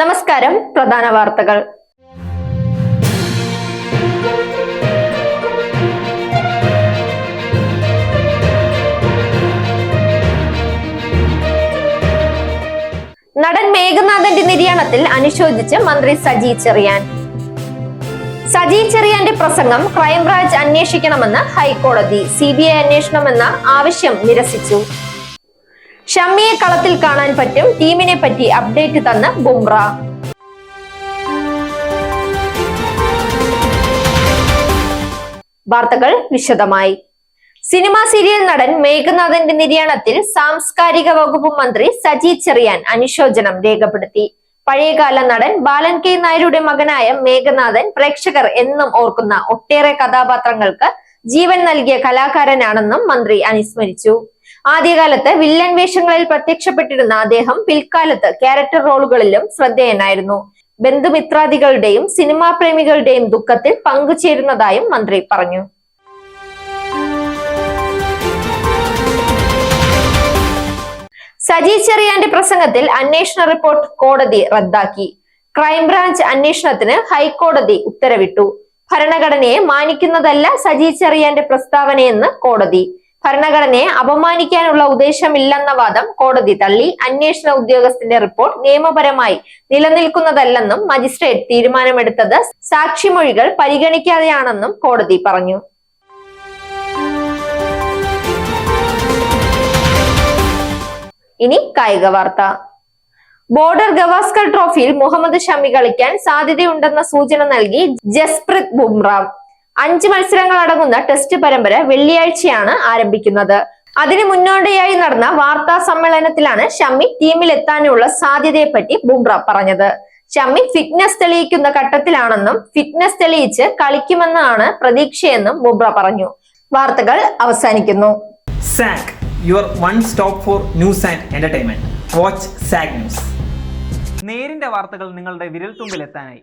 നമസ്കാരം പ്രധാന വാർത്തകൾ. നടൻ മേഘനാഥന്റെ നിര്യാണത്തിൽ അനുശോചിച്ച് മന്ത്രി സജി ചെറിയാൻ. സജി ചെറിയാന്റെ പ്രസംഗം ക്രൈംബ്രാഞ്ച് അന്വേഷിക്കണമെന്ന് ഹൈക്കോടതി. സി ബി ഐ അന്വേഷണമെന്ന ആവശ്യം നിരസിച്ചു. ഷമ്മിയെ കളത്തിൽ കാണാൻ പറ്റും. ടീമിനെ പറ്റി അപ്ഡേറ്റ് തന്ന ബുംറ. വാർത്തകൾ വിശദമായി. സിനിമാ സീരിയൽ നടൻ മേഘനാഥന്റെ നിര്യാണത്തിൽ സാംസ്കാരിക വകുപ്പ് മന്ത്രി സജി ചെറിയാൻ അനുശോചനം രേഖപ്പെടുത്തി. പഴയകാല നടൻ ബാലൻ കെ നായരുടെ മകനായ മേഘനാഥൻ പ്രേക്ഷകർ എന്നും ഓർക്കുന്ന ഒട്ടേറെ കഥാപാത്രങ്ങൾക്ക് ജീവൻ നൽകിയ കലാകാരനാണെന്നും മന്ത്രി അനുസ്മരിച്ചു. ആദ്യകാലത്ത് വില്ലൻ വേഷങ്ങളിൽ പ്രത്യക്ഷപ്പെട്ടിരുന്ന അദ്ദേഹം പിൽക്കാലത്ത് ക്യാരക്ടർ റോളുകളിലും ശ്രദ്ധേയനായിരുന്നു. ബന്ധുമിത്രാദികളുടെയും സിനിമാ പ്രേമികളുടെയും ദുഃഖത്തിൽ പങ്കുചേരുന്നതായും മന്ത്രി പറഞ്ഞു. സജി ചെറിയാന്റെ പ്രസംഗത്തിൽ അന്വേഷണ റിപ്പോർട്ട് കോടതി റദ്ദാക്കി. ക്രൈംബ്രാഞ്ച് അന്വേഷണത്തിന് ഹൈക്കോടതി ഉത്തരവിട്ടു. ഭരണഘടനയെ മാനിക്കുന്നതല്ല സജി ചെറിയാന്റെ പ്രസ്താവനയെന്ന് കോടതി. ഭരണഘടനയെ അപമാനിക്കാനുള്ള ഉദ്ദേശമില്ലെന്ന വാദം കോടതി തള്ളി. അന്വേഷണ ഉദ്യോഗസ്ഥന്റെ റിപ്പോർട്ട് നിയമപരമായി നിലനിൽക്കുന്നതല്ലെന്നും മജിസ്ട്രേറ്റ് തീരുമാനമെടുത്തത് സാക്ഷിമൊഴികൾ പരിഗണിക്കാതെയാണെന്നും കോടതി പറഞ്ഞു. ഇനി കായിക വാർത്ത. ബോർഡർ ഗവാസ്കർ ട്രോഫിയിൽ മുഹമ്മദ് ഷമി കളിക്കാൻ സാധ്യതയുണ്ടെന്ന സൂചന നൽകി ജസ്പ്രീത് ബുംറ. അഞ്ച് മത്സരങ്ങൾ അടങ്ങുന്ന ടെസ്റ്റ് പരമ്പര വെള്ളിയാഴ്ചയാണ് ആരംഭിക്കുന്നത്. അതിനു മുന്നോടിയായി നടന്ന വാർത്താ സമ്മേളനത്തിലാണ് ഷമ്മി ടീമിലെത്താനുള്ള സാധ്യതയെപ്പറ്റി ബുംറ പറഞ്ഞത്. ഷമ്മി ഫിറ്റ്നസ് തെളിയിക്കുന്ന ഘട്ടത്തിലാണെന്നും ഫിറ്റ്നസ് തെളിയിച്ച് കളിക്കുമെന്നാണ് പ്രതീക്ഷയെന്നും ബുംറ പറഞ്ഞു. വാർത്തകൾ അവസാനിക്കുന്നു. Sac your one stop for news and entertainment. Watch Sac news. നേരിന്റെ വാർത്തകൾ നിങ്ങളുടെ വിരൽ എത്താനായി